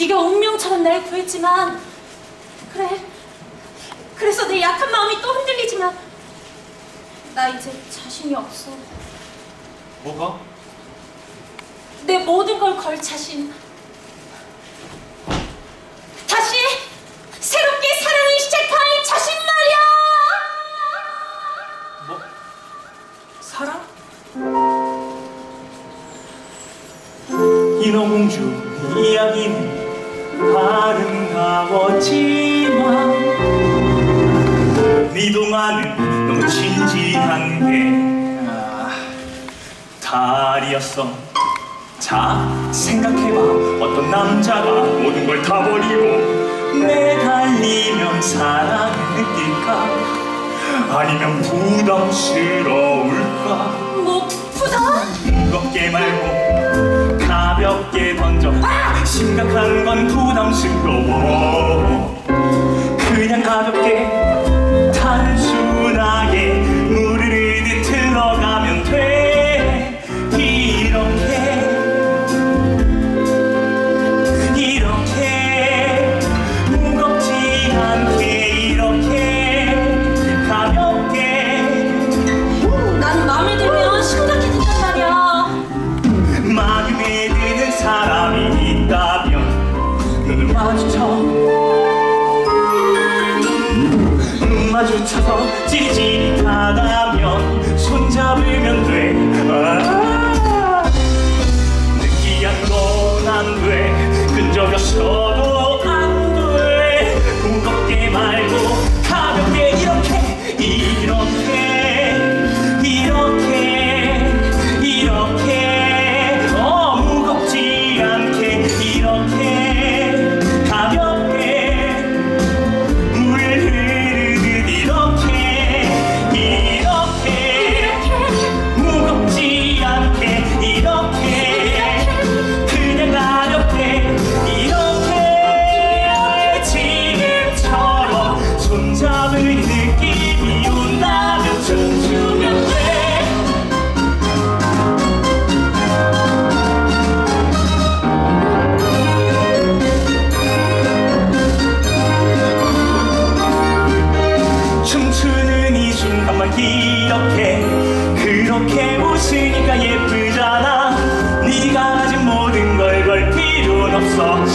네가 운명처럼 날 구했지만 그래. 그래서 내 약한 마음이 또 흔들리지만 나 이제 자신이 없어. 뭐가? 내 모든 걸 걸 자신. 다시 새롭게 사랑을 시작할 자신 말이야. 뭐? 사랑? 인어공주 이야기는 아름다웠지만 네 동화는 너무 진지한 게 아, 달이었어 자 생각해봐 어떤 남자가 모든 걸 다 버리고 매달리면 사랑을 느낄까 아니면 부담스러울까 뭐 부담? 무겁게 말고! 심각한 건 부담스러워 마주쳐서 찌릿찌릿하다면 손잡으면 돼. 정말 기억해. 그렇게 웃으니까 예쁘잖아. 네가 가진 모든 걸 걸 필요는 없어.